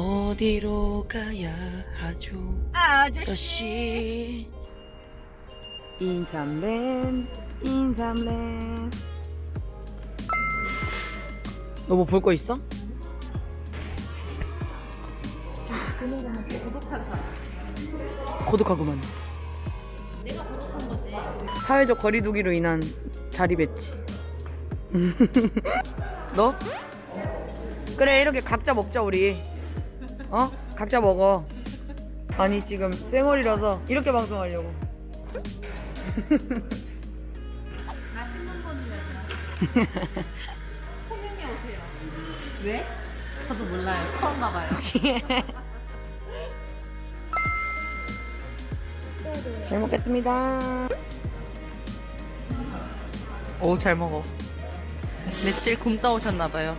어디로 가야 하죠? 아저씨. 인삼랜, 인삼랜. 너 뭐 볼 거 있어? 고독하구만. 내가 고독한 거지. 사회적 거리두기로 인한 자리 배치. 너? 그래 이렇게 각자 먹자 우리. 어? 각자 먹어. 아니 지금 쌩얼이라서 이렇게 방송하려고. 나 신문 보는 여자. 호명이 오세요. 왜? 저도 몰라요. 처음 봐봐요. 잘 먹겠습니다. 오, 잘 먹어. 며칠 굶다 오셨나봐요.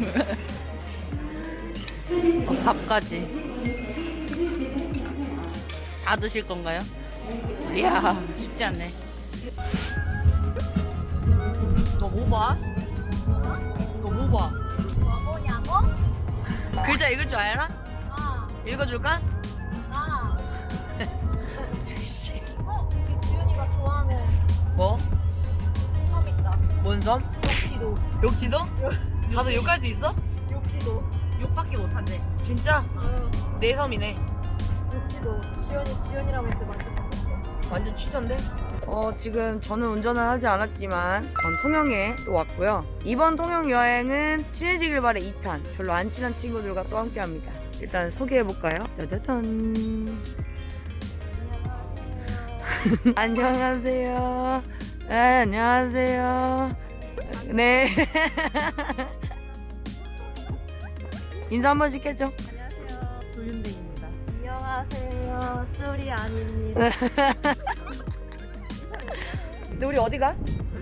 어, 밥까지. 다 드실 건가요? 이야, 쉽지 않네. 너 뭐 봐? 너 뭐 봐? 뭐냐고? 글자 읽을 줄 알아? 아, 읽어줄까? 나. 어, 여기 지훈이가 좋아하는 뭐? 섬 있다. 뭔 섬? 욕지도. 욕지도? 다들 욕할 수 있어? 욕지도. 욕밖에 못한대. 진짜? 응. 내 섬이네. 욕지도. 지훈이, 지훈이라고 했지, 맞지? 완전 취소인데? 어, 지금 저는 운전을 하지 않았지만 전 통영에 또 왔고요. 이번 통영 여행은 친해지길 바래 2탄. 별로 안 친한 친구들과 또 함께 합니다. 일단 소개해볼까요? 짜자잔. 안녕하세요. 네, 안녕하세요. 네. 인사 한 번씩 해줘. 안녕하세요. 조윤대입니다. 안녕하세요. 쭈리 아닙니다. 근데 우리 어디 가?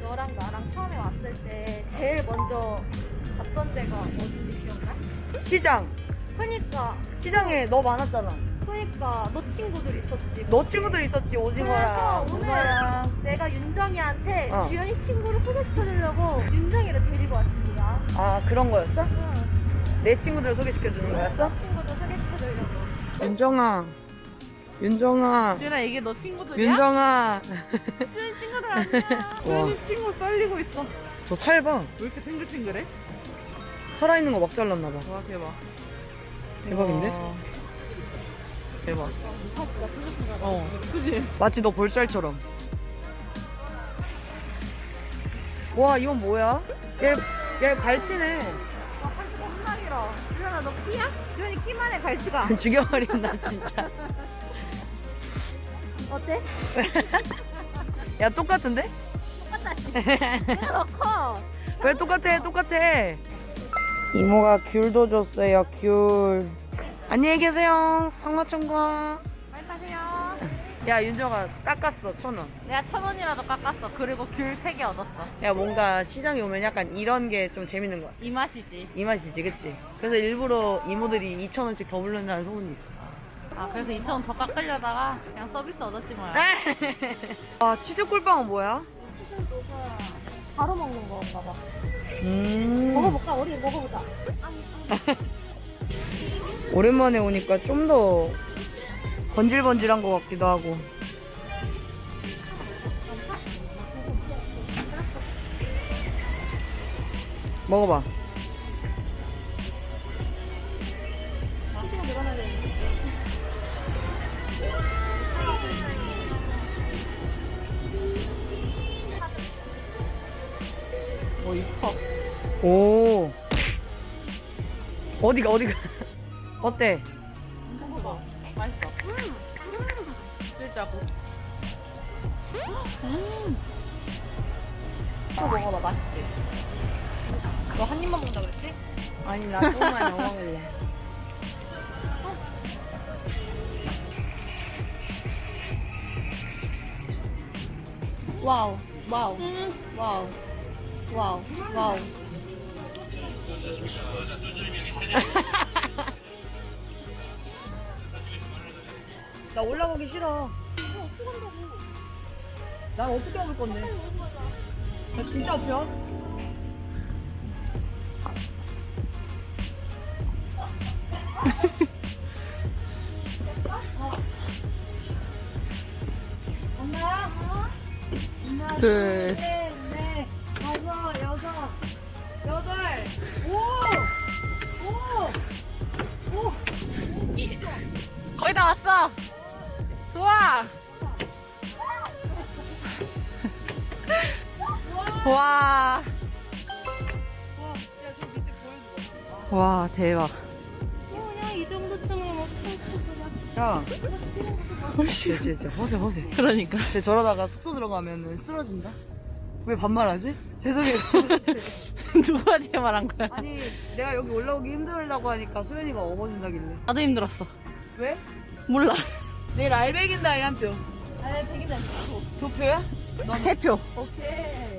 너랑 나랑 처음에 왔을 때 제일 먼저 갔던 데가 어딘지 기억나? 시장. 그니까, 시장에 너 많았잖아. 그니까, 너 친구들 있었지. 너 친구들 있었지 오징어랑 그래서 오늘 문어랑 내가 윤정이한테 어. 지연이 친구를 소개시켜주려고 윤정이를 데리고 왔습니다. 아 그런 거였어? 응. 내 친구들 소개시켜 주는 거였어? 친구도 소개시켜주려고. 윤정아 윤정아 지은아, 이게 너 친구들이야? 윤정아 주인 친구들 아니야. 와. 친구 썰리고 있어. 저 살봐 왜 이렇게 탱글탱글해? 살아있는 거 막 잘랐나 봐 와, 대박. 대박인데? 와. 대박. 어, 그지? 마치 너 볼살처럼 와 이건 뭐야? 얘, 얘 갈치네 아, 길어. 주연아, 너 끼야? 주연이 끼만 해, 갈치가. 죽여버린다 진짜 어때? 야 똑같은데? 똑같다, 더 커. 왜 똑같아 똑같아 이모가 귤도 줬어요 귤 안녕히 계세요 타세요. 야 윤정아 깎았어 천 원 내가 천 원이라도 깎았어. 그리고 귤 세 개 얻었어. 야 뭔가 시장에 오면 약간 이런 게 좀 재밌는 것 같아 이 맛이지. 이 맛이지 그치? 그래서 일부러 이모들이 2천 원씩 더 부른다는 소문이 있어 아, 그래서 2천 원 더 깎으려다가 그냥 서비스 얻었지 뭐야. 아 치즈 꿀빵은 뭐야? 바로 먹는 거 봐봐. 음 먹어볼까? 우리 먹어보자. 오랜만에 오니까 좀 더 번질번질한 것 같기도 하고 먹어봐 컵. 오 어디가 어디가 어때? 진짜고. 음. 또 먹어봐, 맛있지? 너 한 입만 먹자 그랬지? 아니 나 조금만 더 먹을래 와우, 와우, 와우, 와우, 와우. 나 올라가기 싫어 난 어떻게 먹을 건데 나 진짜 아프야 둘, 네, 네, 다섯, 여섯, 여덟, 오! 오! 오! 거의 다 왔어. 좋아. 와. 와, 대박. 그냥 이 정도쯤은 뭐 야. 쟤, 쟤, 쟤, 허세, 허세. 그러니까. 쟤 저러다가 숙소 들어가면 쓰러진다? 왜 반말하지? 죄송해요. 누구한테 말한 거야? 아니, 내가 여기 올라오기 힘들다고 하니까 소연이가 업어준다길래. 나도 힘들었어. 왜? 몰라. 내일 알백인다, 이한 표. 잘두 표야? 세 표. 오케이.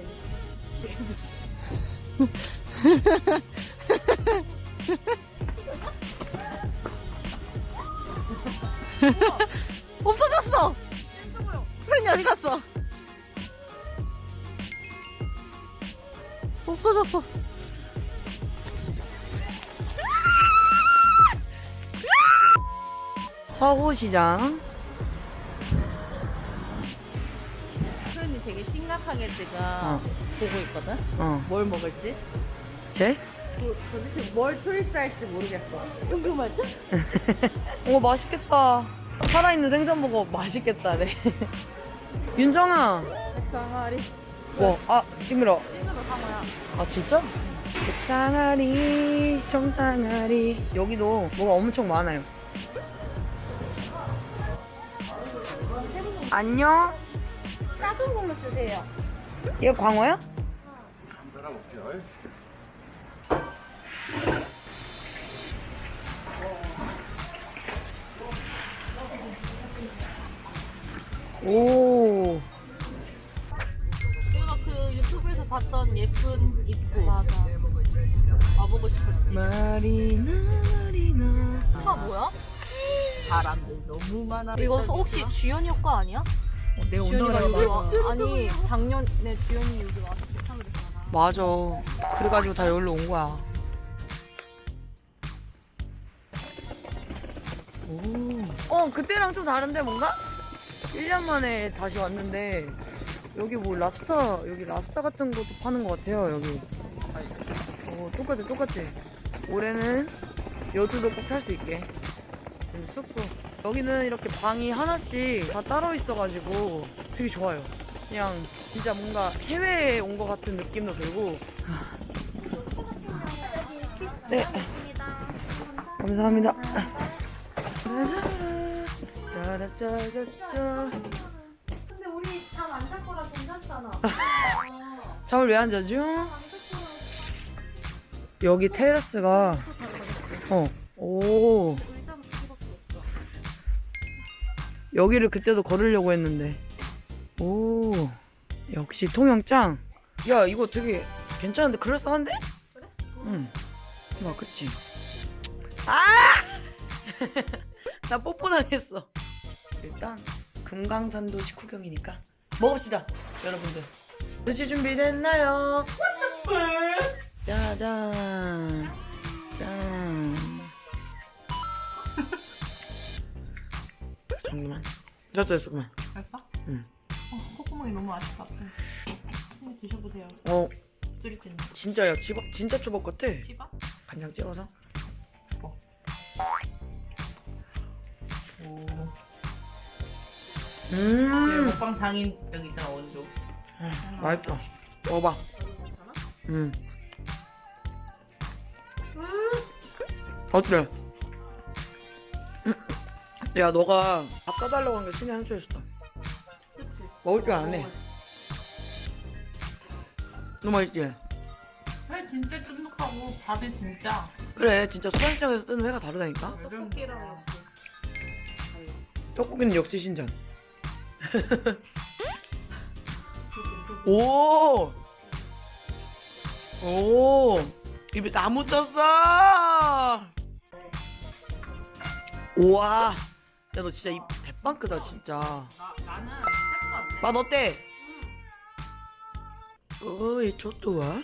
없어졌어. 수현이 어디 갔어? 없어졌어. 서호시장. 되게 심각하게 지금 어. 보고 있거든. 어. 뭘 먹을지. 쟤? 도, 도대체 뭘 초이스할지 모르겠어. 궁금하지? 오, 맛있겠다. 살아있는 생선버거 맛있겠다, 네. 윤정아. 장아리. 와, 아, 징그러. 찐으로 사모야. 아, 진짜? 정상아리, 정상아리. 여기도 뭐가 엄청 많아요. 안녕? 작은 걸로 주세요. 이거 광어야? 오, 내가 그 유튜브에서 봤던 예쁜 입구. 맞아. 와보고 싶었지. 마리나, 마리나. 차 뭐야? 사람들 너무 많아. 이거 혹시 주연이 효과 아니야? 지연이가 온다고 여기 와. 아니, 작년에 주연이 여기 와서 대창을 했잖아. 맞아. 그래가지고 다 여기로 온 거야. 오. 어, 그때랑 좀 다른데, 뭔가? 1년 만에 다시 왔는데, 여기 뭐 랍스터, 여기 랍스터 같은 것도 파는 것 같아요, 여기. 어, 똑같아, 똑같아. 올해는 여주도 꼭 탈 수 있게. 여기 숙소. 여기는 이렇게 방이 하나씩 다 따로 있어가지고 되게 좋아요. 그냥 진짜 뭔가 해외에 온 것 같은 느낌도 들고. 네. 감사합니다. 짜라짜라짜. 근데 우리 잠안잘 거라 괜찮잖아. 잠을 왜 안 자죠? 여기 테라스가 어, 오. 여기를 그때도 걸으려고 했는데. 오. 역시 통영짱. 야, 이거 되게 괜찮은데 그럴싸한데? 그래? 응. 와, 그치? 아! 나 뽀뽀 당했어. 일단 금강산도 식후경이니까 먹읍시다, 여러분들. 드실 준비 됐나요? 짜잔. 잠깐만. 됐어, 됐어, 그만. 알까? 응. 어, 콧구멍이 너무. 한번 드셔보세요. 어, 쫄깃쫄깃. 진짜야. 지박, 진짜 초밥 같아. 씹어? 간장 찍어서. 오. 얘 음. 먹방 장인 여기 있잖아 원조. 맛있다. 먹어봐. 음. 어때? 음. 야, 너가 밥 까달라고 한 게 신의 한 수였어. 그치. 먹을 줄 아네. 너무 맛있지? 회 진짜 쫀득하고 밥이 진짜. 그래, 진짜 수산시장에서 뜨는 회가 다르다니까? 떡볶이랑 역시. 떡볶이는 역시 신전. 오! 오! 입에 다 묻혔어! 우와! 야, 너 진짜 입 대빵 크다, 진짜. 나 나는. 맛 어때? 어이, 좋도와?